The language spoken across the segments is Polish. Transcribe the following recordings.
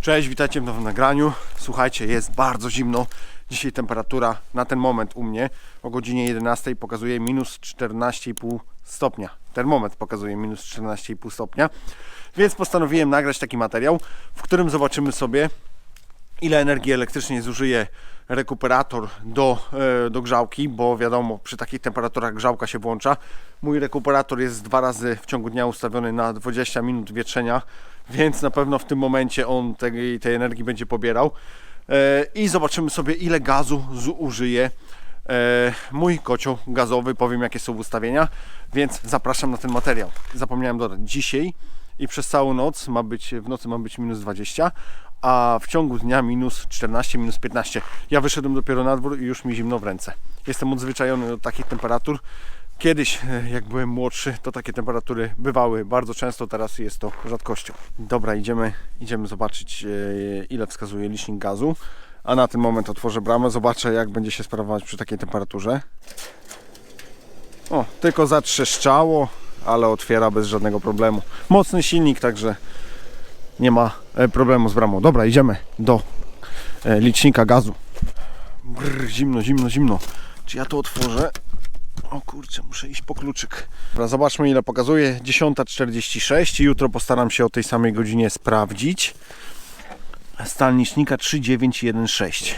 Cześć, witajcie w nowym nagraniu. Słuchajcie, jest bardzo zimno. Dzisiaj temperatura na ten moment u mnie o godzinie 11 pokazuje minus 14,5 stopnia. Termometr pokazuje minus 14,5 stopnia. Więc postanowiłem nagrać taki materiał, w którym zobaczymy sobie, ile energii elektrycznej zużyje rekuperator do, e, do grzałki, bo wiadomo, przy takich temperaturach grzałka się włącza. Mój rekuperator jest dwa razy w ciągu dnia ustawiony na 20 minut wietrzenia, więc na pewno w tym momencie on tej, tej energii będzie pobierał. E, I zobaczymy sobie, ile gazu zużyje e, mój kocioł gazowy. Powiem, jakie są ustawienia, więc zapraszam na ten materiał. Zapomniałem dodać, dzisiaj i przez całą noc ma być, w nocy ma być minus 20, a w ciągu dnia minus 14, minus 15. Ja wyszedłem dopiero na dwór i już mi zimno w ręce. Jestem odzwyczajony do takich temperatur. Kiedyś, e, jak byłem młodszy, to takie temperatury bywały bardzo często, teraz jest to rzadkością. Dobra, idziemy, idziemy zobaczyć, e, ile wskazuje licznik gazu. A na ten moment otworzę bramę, zobaczę, jak będzie się sprawować przy takiej temperaturze. O, tylko zatrzeszczało, ale otwiera bez żadnego problemu. Mocny silnik, także nie ma e, problemu z bramą. Dobra, idziemy do e, licznika gazu. Brr, zimno, zimno, zimno. Czy ja to otworzę? O kurczę, muszę iść po kluczyk. Dobra, zobaczmy ile pokazuje. 10.46. Jutro postaram się o tej samej godzinie sprawdzić. Stan licznika 3916.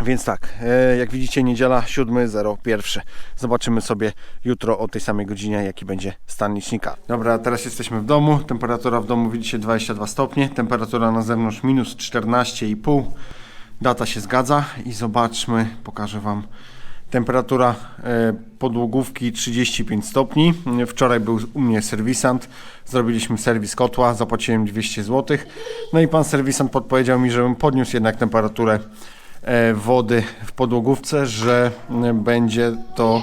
Więc tak, e, jak widzicie niedziela 7.01. Zobaczymy sobie jutro o tej samej godzinie jaki będzie stan licznika. Dobra, teraz jesteśmy w domu. Temperatura w domu widzicie 22 stopnie. Temperatura na zewnątrz minus 14,5. Data się zgadza i zobaczmy, pokażę Wam. Temperatura e, podłogówki 35 stopni. Wczoraj był u mnie serwisant. Zrobiliśmy serwis kotła, zapłaciłem 200 zł. No i pan serwisant podpowiedział mi, żebym podniósł jednak temperaturę wody w podłogówce, że e, będzie to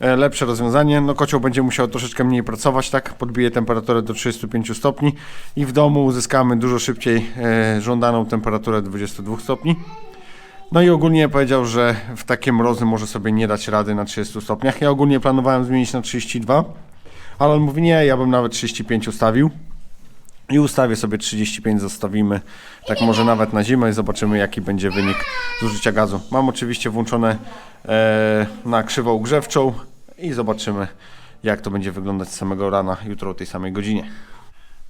e, lepsze rozwiązanie. No kocioł będzie musiał troszeczkę mniej pracować, tak? Podbije temperaturę do 35 stopni i w domu uzyskamy dużo szybciej e, żądaną temperaturę 22 stopni. No i ogólnie powiedział, że w takie mrozy może sobie nie dać rady na 30 stopniach. Ja ogólnie planowałem zmienić na 32, ale on mówi nie, ja bym nawet 35 ustawił. I ustawię sobie 35, zostawimy tak może nawet na zimę i zobaczymy jaki będzie wynik zużycia gazu. Mam oczywiście włączone e, na krzywą grzewczą i zobaczymy jak to będzie wyglądać z samego rana jutro o tej samej godzinie.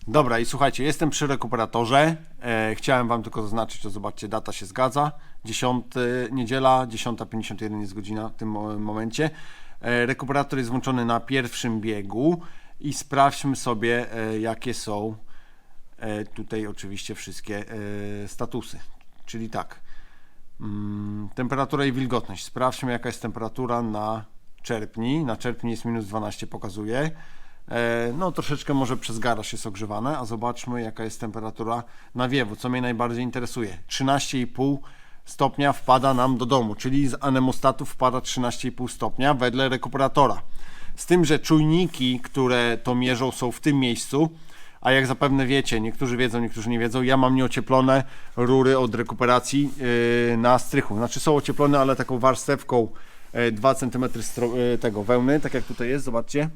Dobra i słuchajcie, jestem przy rekuperatorze. E, chciałem Wam tylko zaznaczyć, to zobaczcie, data się zgadza. 10, niedziela, 10.51 jest godzina w tym mo- momencie. E, rekuperator jest włączony na pierwszym biegu i sprawdźmy sobie, e, jakie są tutaj oczywiście wszystkie e, statusy. Czyli tak, mm, temperatura i wilgotność. Sprawdźmy, jaka jest temperatura na czerpni. Na czerpni jest minus 12, pokazuje. E, No, troszeczkę może przez garaż jest ogrzewane, a zobaczmy, jaka jest temperatura nawiewu, co mnie najbardziej interesuje. 13,5 stopnia wpada nam do domu, czyli z anemostatu wpada 13,5 stopnia wedle rekuperatora. Z tym, że czujniki, które to mierzą, są w tym miejscu, a jak zapewne wiecie, niektórzy wiedzą, niektórzy nie wiedzą, ja mam nieocieplone rury od rekuperacji yy, na strychu. Znaczy są ocieplone, ale taką warstewką yy, 2 cm stro- yy, tego wełny, tak jak tutaj jest, zobaczcie.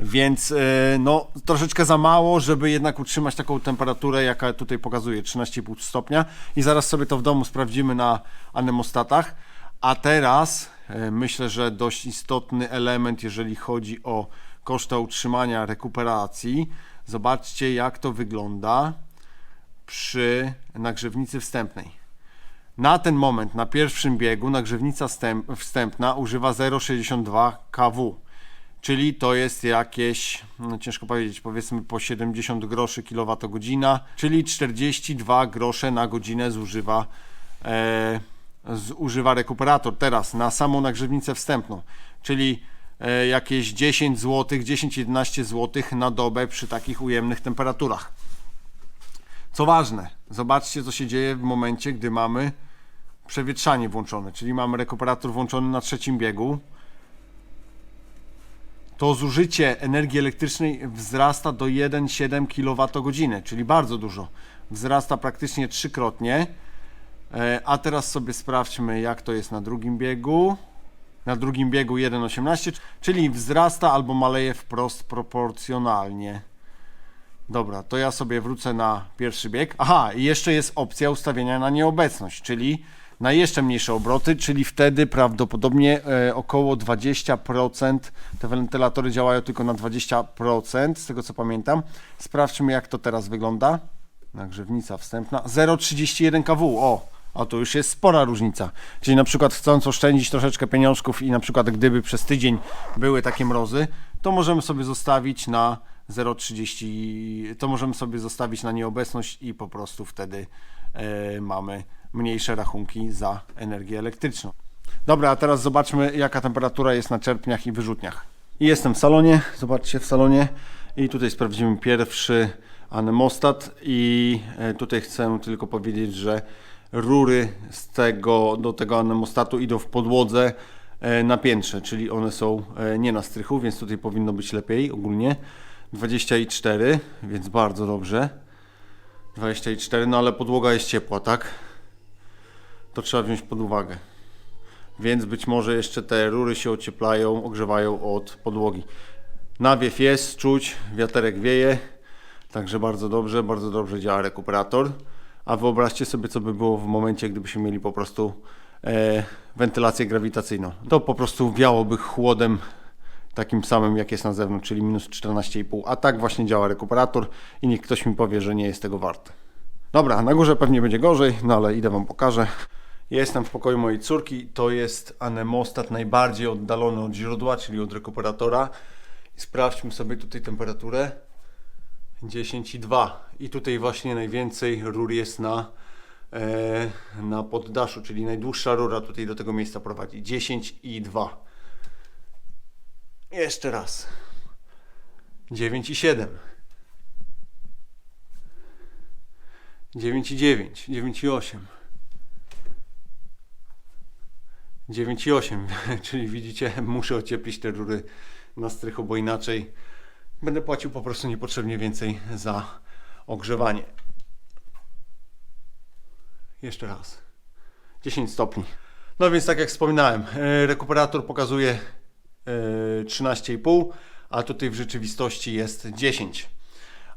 Więc yy, no, troszeczkę za mało, żeby jednak utrzymać taką temperaturę, jaka tutaj pokazuje 13,5 stopnia. I zaraz sobie to w domu sprawdzimy na anemostatach. A teraz yy, myślę, że dość istotny element, jeżeli chodzi o koszty utrzymania rekuperacji. Zobaczcie, jak to wygląda przy nagrzewnicy wstępnej. Na ten moment, na pierwszym biegu, nagrzewnica wstęp, wstępna używa 0,62 kW, czyli to jest jakieś, no ciężko powiedzieć, powiedzmy po 70 groszy kilowatogodzina, czyli 42 grosze na godzinę zużywa, e, zużywa rekuperator. Teraz na samą nagrzewnicę wstępną, czyli jakieś 10 zł, 10-11 zł na dobę przy takich ujemnych temperaturach. Co ważne, zobaczcie co się dzieje w momencie, gdy mamy przewietrzanie włączone, czyli mamy rekuperator włączony na trzecim biegu. To zużycie energii elektrycznej wzrasta do 1,7 kWh, czyli bardzo dużo. Wzrasta praktycznie trzykrotnie. E, A teraz sobie sprawdźmy, jak to jest na drugim biegu. Na drugim biegu 1,18, czyli wzrasta albo maleje wprost proporcjonalnie. Dobra, to ja sobie wrócę na pierwszy bieg. Aha, i jeszcze jest opcja ustawienia na nieobecność, czyli na jeszcze mniejsze obroty, czyli wtedy prawdopodobnie e, około 20%, te wentylatory działają tylko na 20%, z tego co pamiętam. Sprawdźmy jak to teraz wygląda. Nagrzewnica wstępna 0,31 kW. O, to już jest spora różnica. Czyli na przykład chcąc oszczędzić troszeczkę pieniążków i na przykład gdyby przez tydzień były takie mrozy, to możemy sobie zostawić na 0,30, to możemy sobie zostawić na nieobecność i po prostu wtedy e, mamy mniejsze rachunki za energię elektryczną. Dobra, a teraz zobaczmy jaka temperatura jest na czerpniach i wyrzutniach. I jestem w salonie, zobaczcie w salonie i tutaj sprawdzimy pierwszy anemostat i e, tutaj chcę tylko powiedzieć, że rury z tego, do tego anemostatu idą w podłodze e, na piętrze, czyli one są e, nie na strychu, więc tutaj powinno być lepiej ogólnie. 24, więc bardzo dobrze. 24, no ale podłoga jest ciepła, tak? To trzeba wziąć pod uwagę. Więc być może jeszcze te rury się ocieplają, ogrzewają od podłogi. Nawiew jest, czuć, wiaterek wieje, także bardzo dobrze, bardzo dobrze działa rekuperator. A wyobraźcie sobie, co by było w momencie, gdybyśmy mieli po prostu e, wentylację grawitacyjną. To po prostu wiałoby chłodem takim samym, jak jest na zewnątrz, czyli minus 14,5. A tak właśnie działa rekuperator i niech ktoś mi powie, że nie jest tego warte. Dobra, na górze pewnie będzie gorzej, no ale idę Wam pokażę. Jestem w pokoju mojej córki. To jest anemostat najbardziej oddalony od źródła, czyli od rekuperatora. Sprawdźmy sobie tutaj temperaturę. 10,2 i tutaj właśnie najwięcej rur jest na, e, na poddaszu, czyli najdłuższa rura tutaj do tego miejsca prowadzi. 10,2 Jeszcze raz. 9,7 9,9 9,8 9,8 czyli widzicie, muszę ocieplić te rury na strychu, bo inaczej będę płacił po prostu niepotrzebnie więcej za ogrzewanie. Jeszcze raz. 10 stopni. No więc tak jak wspominałem, e, rekuperator pokazuje e, 13,5, a tutaj w rzeczywistości jest 10.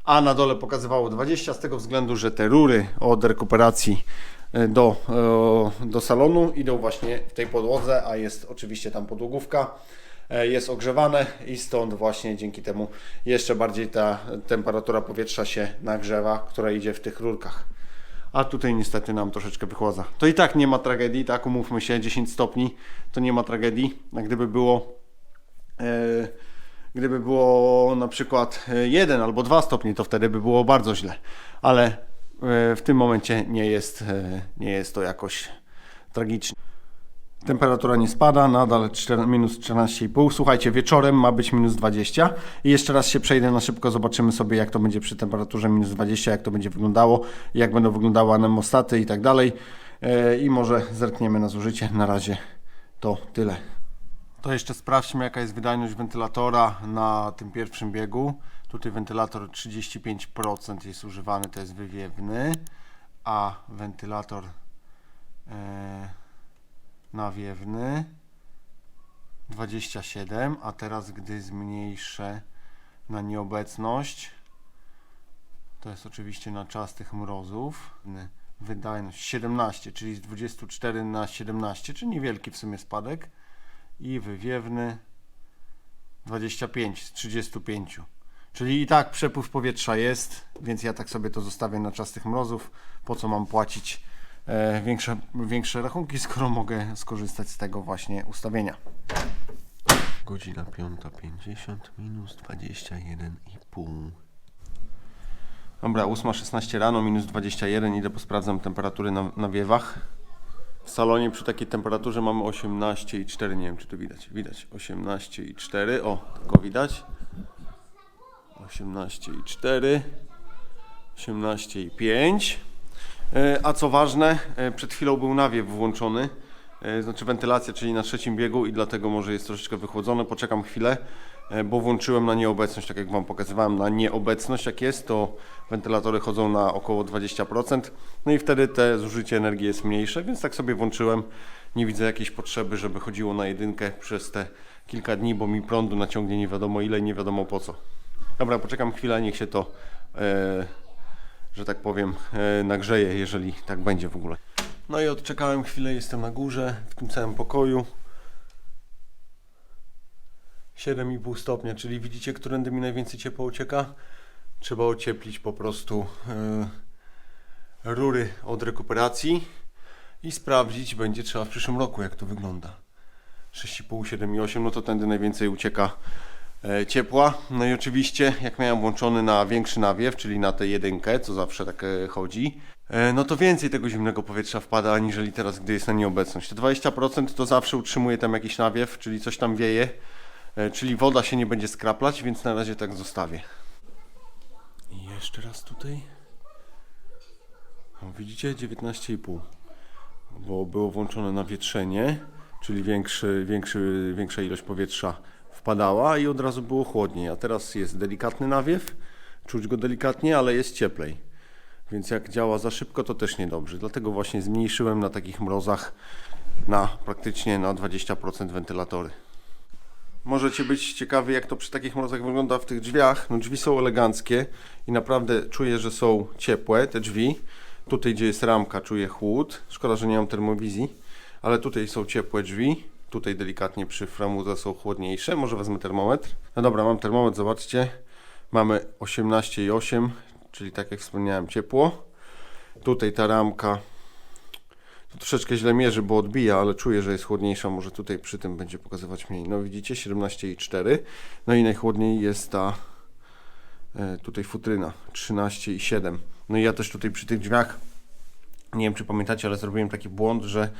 A na dole pokazywało 20 z tego względu, że te rury od rekuperacji e, do, e, do salonu idą właśnie w tej podłodze, a jest oczywiście tam podłogówka e, jest ogrzewane i stąd właśnie dzięki temu jeszcze bardziej ta temperatura powietrza się nagrzewa, która idzie w tych rurkach. A tutaj niestety nam troszeczkę wychładza. To i tak nie ma tragedii, tak umówmy się, 10 stopni to nie ma tragedii. A gdyby było e, gdyby było na przykład 1 albo 2 stopnie, to wtedy by było bardzo źle. Ale e, w tym momencie nie jest, e, nie jest to jakoś tragiczne. Temperatura nie spada, nadal 4, minus 14,5. Słuchajcie, wieczorem ma być minus 20. I jeszcze raz się przejdę na szybko, zobaczymy sobie jak to będzie przy temperaturze minus 20, jak to będzie wyglądało, jak będą wyglądały anemostaty i tak dalej. E, I może zerkniemy na zużycie. Na razie to tyle. To jeszcze sprawdźmy jaka jest wydajność wentylatora na tym pierwszym biegu. Tutaj wentylator 35% jest używany, to jest wywiewny, a wentylator e, nawiewny 27, a teraz gdy zmniejszę na nieobecność, to jest oczywiście na czas tych mrozów, wydajność 17, czyli z 24 na 17, czyli niewielki w sumie spadek i wywiewny 25 z 35. Czyli i tak przepływ powietrza jest, więc ja tak sobie to zostawię na czas tych mrozów. Po co mam płacić większe, większe rachunki, skoro mogę skorzystać z tego właśnie ustawienia. Godzina 5.50 minus 21,5. Dobra, 8.16 rano, minus 21. Idę posprawdzam temperatury na, na wiewach. W salonie przy takiej temperaturze mamy 18,4. Nie wiem, czy to widać. Widać 18,4. O, tylko widać. 18,4. 18,5. E, A co ważne, e, przed chwilą był nawiew włączony, e, znaczy wentylacja, czyli na trzecim biegu i dlatego może jest troszeczkę wychłodzone. Poczekam chwilę, bo włączyłem na nieobecność, tak jak Wam pokazywałem, na nieobecność jak jest, to wentylatory chodzą na około 20%, no i wtedy te zużycie energii jest mniejsze, więc tak sobie włączyłem. Nie widzę jakiejś potrzeby, żeby chodziło na jedynkę przez te kilka dni, bo mi prądu naciągnie nie wiadomo ile i nie wiadomo po co. Dobra, poczekam chwilę, niech się to, e, że tak powiem, e, nagrzeje, jeżeli tak będzie w ogóle. No i odczekałem chwilę, jestem na górze, w tym samym pokoju. 7,5 stopnia, czyli widzicie, którędy mi najwięcej ciepła ucieka? Trzeba ocieplić po prostu e, rury od rekuperacji i sprawdzić będzie trzeba w przyszłym roku, jak to wygląda. 6,5, 7,8, no to tędy najwięcej ucieka ciepła. No i oczywiście, jak miałem włączony na większy nawiew, czyli na tę jedynkę, co zawsze tak e, chodzi, e, no to więcej tego zimnego powietrza wpada, aniżeli teraz, gdy jest na nieobecność. Te 20% to zawsze utrzymuje tam jakiś nawiew, czyli coś tam wieje, e, czyli woda się nie będzie skraplać, więc na razie tak zostawię. I jeszcze raz tutaj. Widzicie? 19,5 bo było włączone na wietrzenie, czyli większy, większy, większa ilość powietrza wpadała i od razu było chłodniej. A teraz jest delikatny nawiew, czuć go delikatnie, ale jest cieplej. Więc jak działa za szybko, to też niedobrze. Dlatego właśnie zmniejszyłem na takich mrozach na praktycznie na 20% wentylatory. Możecie być ciekawi, jak to przy takich mrozach wygląda w tych drzwiach. No, drzwi są eleganckie i naprawdę czuję, że są ciepłe te drzwi. Tutaj, gdzie jest ramka, czuję chłód. Szkoda, że nie mam termowizji, ale tutaj są ciepłe drzwi. Tutaj delikatnie przy framudze są chłodniejsze. Może wezmę termometr. No dobra, mam termometr, zobaczcie. Mamy 18,8, czyli tak jak wspomniałem, ciepło. Tutaj ta ramka to troszeczkę źle mierzy, bo odbija, ale czuję, że jest chłodniejsza. Może tutaj przy tym będzie pokazywać mniej. No widzicie, 17,4. No i najchłodniej jest ta e, tutaj futryna 13,7. No i ja też tutaj przy tych drzwiach, nie wiem czy pamiętacie, ale zrobiłem taki błąd, że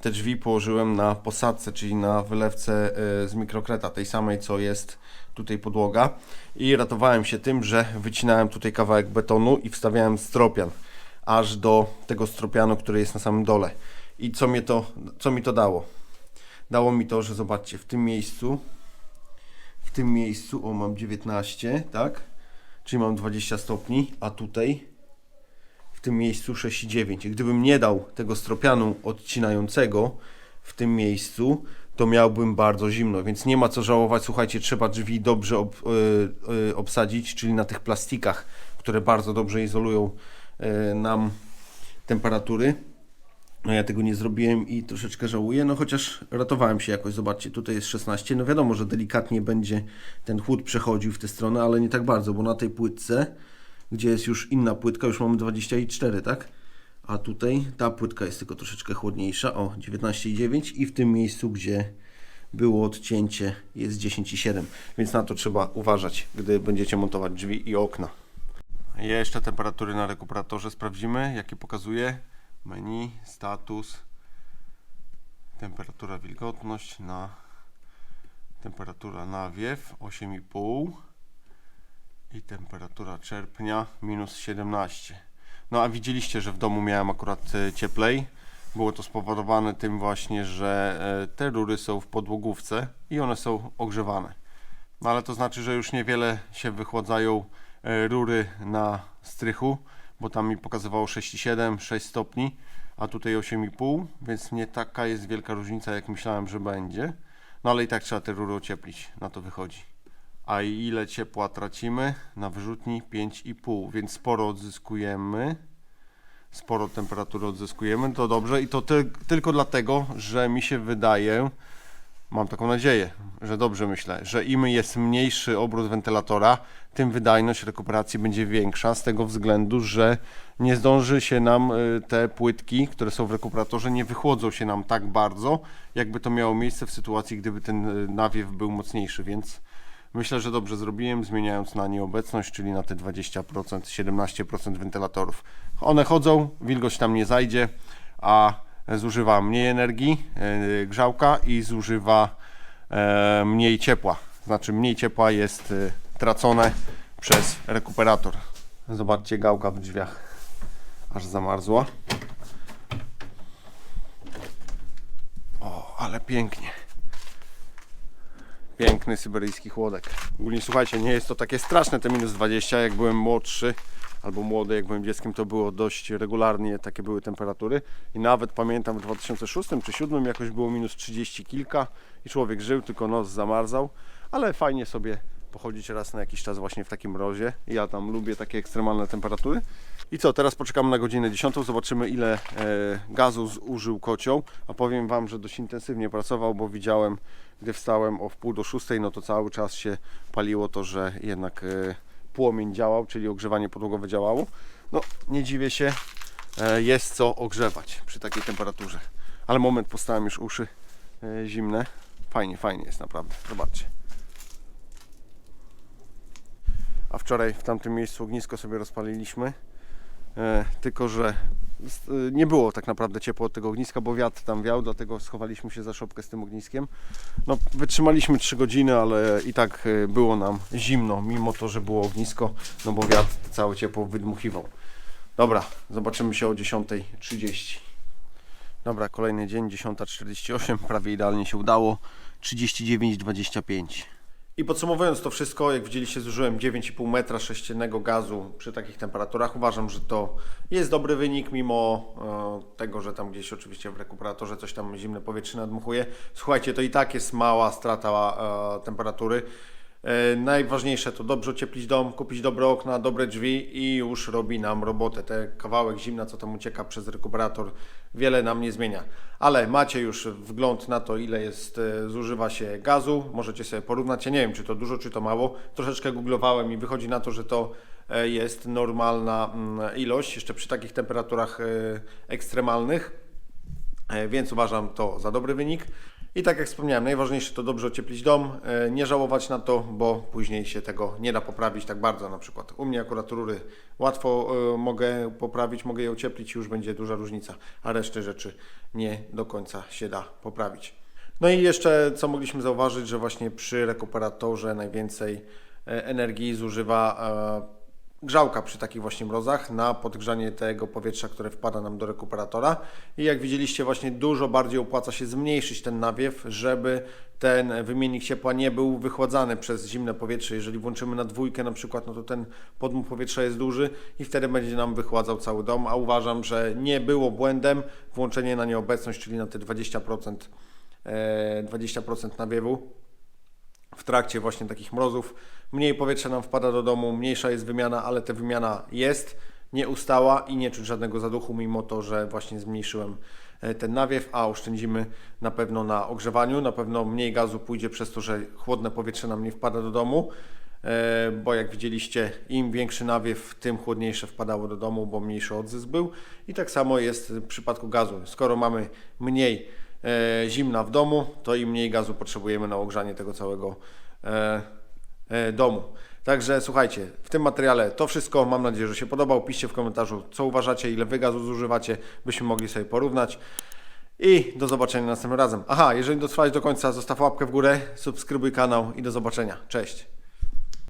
te drzwi położyłem na posadce, czyli na wylewce e, z mikrokreta, tej samej co jest tutaj podłoga i ratowałem się tym, że wycinałem tutaj kawałek betonu i wstawiałem stropian aż do tego stropianu, który jest na samym dole. I co, mnie to, co mi to dało? Dało mi to, że zobaczcie, w tym miejscu w tym miejscu, o mam 19, tak? Czyli mam 20 stopni, a tutaj tym miejscu 6,9. I gdybym nie dał tego stropianu odcinającego w tym miejscu, to miałbym bardzo zimno, więc nie ma co żałować. Słuchajcie, trzeba drzwi dobrze ob, y, y, obsadzić, czyli na tych plastikach, które bardzo dobrze izolują y, nam temperatury. No ja tego nie zrobiłem i troszeczkę żałuję, no chociaż ratowałem się jakoś. Zobaczcie, tutaj jest 16. No wiadomo, że delikatnie będzie ten chłód przechodził w tę stronę, ale nie tak bardzo, bo na tej płytce, gdzie jest już inna płytka, już mamy 24, tak? A tutaj ta płytka jest tylko troszeczkę chłodniejsza, o 19,9 i w tym miejscu, gdzie było odcięcie jest 10,7, więc na to trzeba uważać, gdy będziecie montować drzwi i okna. Jeszcze temperatury na rekuperatorze sprawdzimy, jakie pokazuje menu, status, temperatura, wilgotność na temperatura nawiew 8,5 i temperatura czerpnia minus 17. No a widzieliście, że w domu miałem akurat e, cieplej. Było to spowodowane tym właśnie, że e, te rury są w podłogówce i one są ogrzewane. No ale to znaczy, że już niewiele się wychładzają e, rury na strychu, bo tam mi pokazywało 6,7, 6 stopni, a tutaj 8,5, więc nie taka jest wielka różnica, jak myślałem, że będzie. No ale i tak trzeba te rury ocieplić, na to wychodzi. A ile ciepła tracimy? Na wyrzutni 5,5, więc sporo odzyskujemy. Sporo temperatury odzyskujemy, to dobrze i to ty tylko dlatego, że mi się wydaje, mam taką nadzieję, że dobrze myślę, że im jest mniejszy obrót wentylatora, tym wydajność rekuperacji będzie większa z tego względu, że nie zdąży się nam y, te płytki, które są w rekuperatorze, nie wychłodzą się nam tak bardzo, jakby to miało miejsce w sytuacji, gdyby ten y, nawiew był mocniejszy, więc myślę, że dobrze zrobiłem, zmieniając na nieobecność, czyli na te 20%, 17% wentylatorów. One chodzą, wilgoć tam nie zajdzie, a zużywa mniej energii yy, grzałka i zużywa e, mniej ciepła. Znaczy mniej ciepła jest y, tracone przez rekuperator. Zobaczcie gałka w drzwiach aż zamarzła. O, ale pięknie. Piękny syberyjski chłodek. Ogólnie słuchajcie, nie jest to takie straszne te minus 20. Jak byłem młodszy albo młody, jak byłem dzieckiem, to było dość regularnie takie były temperatury. I nawet pamiętam w 2006 czy 2007 jakoś było minus 30 kilka i człowiek żył, tylko nos zamarzał, ale fajnie sobie pochodzić raz na jakiś czas właśnie w takim mrozie. Ja tam lubię takie ekstremalne temperatury. I co, teraz poczekamy na godzinę 10, zobaczymy ile e, gazu zużył kocioł, a powiem Wam, że dość intensywnie pracował, bo widziałem, gdy wstałem o wpół do szóstej, no to cały czas się paliło to, że jednak e, płomień działał, czyli ogrzewanie podłogowe działało. No, nie dziwię się, e, jest co ogrzewać przy takiej temperaturze. Ale moment, postałem już uszy zimne. Fajnie, fajnie jest naprawdę, zobaczcie. A wczoraj w tamtym miejscu ognisko sobie rozpaliliśmy. E, tylko, że e, nie było tak naprawdę ciepło od tego ogniska, bo wiatr tam wiał, dlatego schowaliśmy się za szopkę z tym ogniskiem. No, wytrzymaliśmy 3 godziny, ale i tak e, było nam zimno, mimo to, że było ognisko, no bo wiatr całe ciepło wydmuchiwał. Dobra, zobaczymy się o 10.30. Dobra, kolejny dzień, 10.48, prawie idealnie się udało. 39,25. I podsumowując to wszystko, jak widzieliście, zużyłem 9,5 metra sześciennego gazu przy takich temperaturach. Uważam, że to jest dobry wynik, mimo e, tego, że tam gdzieś oczywiście w rekuperatorze coś tam zimne powietrze nadmuchuje. Słuchajcie, to i tak jest mała strata e, temperatury. E, Najważniejsze to dobrze ocieplić dom, kupić dobre okna, dobre drzwi i już robi nam robotę. Ten kawałek zimna, co tam ucieka przez rekuperator, wiele nam nie zmienia. Ale macie już wgląd na to, ile jest, e, zużywa się gazu. Możecie sobie porównać. Ja nie wiem, czy to dużo, czy to mało. Troszeczkę googlowałem i wychodzi na to, że to e, jest normalna mm, ilość, jeszcze przy takich temperaturach ekstremalnych. Więc uważam to za dobry wynik. I tak jak wspomniałem, najważniejsze to dobrze ocieplić dom, e, nie żałować na to, bo później się tego nie da poprawić tak bardzo. Na przykład u mnie akurat rury łatwo e, mogę poprawić, mogę je ocieplić i już będzie duża różnica, a reszty rzeczy nie do końca się da poprawić. No i jeszcze co mogliśmy zauważyć, że właśnie przy rekuperatorze najwięcej e, energii zużywa grzałka przy takich właśnie mrozach na podgrzanie tego powietrza, które wpada nam do rekuperatora. I jak widzieliście, właśnie dużo bardziej opłaca się zmniejszyć ten nawiew, żeby ten wymiennik ciepła nie był wychładzany przez zimne powietrze. Jeżeli włączymy na dwójkę na przykład, no to ten podmuch powietrza jest duży i wtedy będzie nam wychładzał cały dom, a uważam, że nie było błędem włączenie na nieobecność, czyli na te 20%, e, 20% nawiewu w trakcie właśnie takich mrozów. Mniej powietrza nam wpada do domu, mniejsza jest wymiana, ale ta wymiana jest nieustała i nie czuć żadnego zaduchu, mimo to, że właśnie zmniejszyłem e, ten nawiew, a oszczędzimy na pewno na ogrzewaniu, na pewno mniej gazu pójdzie przez to, że chłodne powietrze nam nie wpada do domu, e, bo jak widzieliście, im większy nawiew, tym chłodniejsze wpadało do domu, bo mniejszy odzysk był. I tak samo jest w przypadku gazu. Skoro mamy mniej zimna w domu, to i mniej gazu potrzebujemy na ogrzanie tego całego e, e, domu. Także słuchajcie, w tym materiale to wszystko. Mam nadzieję, że się podobał. Piszcie w komentarzu, co uważacie, ile wy gazu zużywacie, byśmy mogli sobie porównać. I do zobaczenia następnym razem. Aha, jeżeli dotrwałeś do końca, zostaw łapkę w górę, subskrybuj kanał i do zobaczenia. Cześć!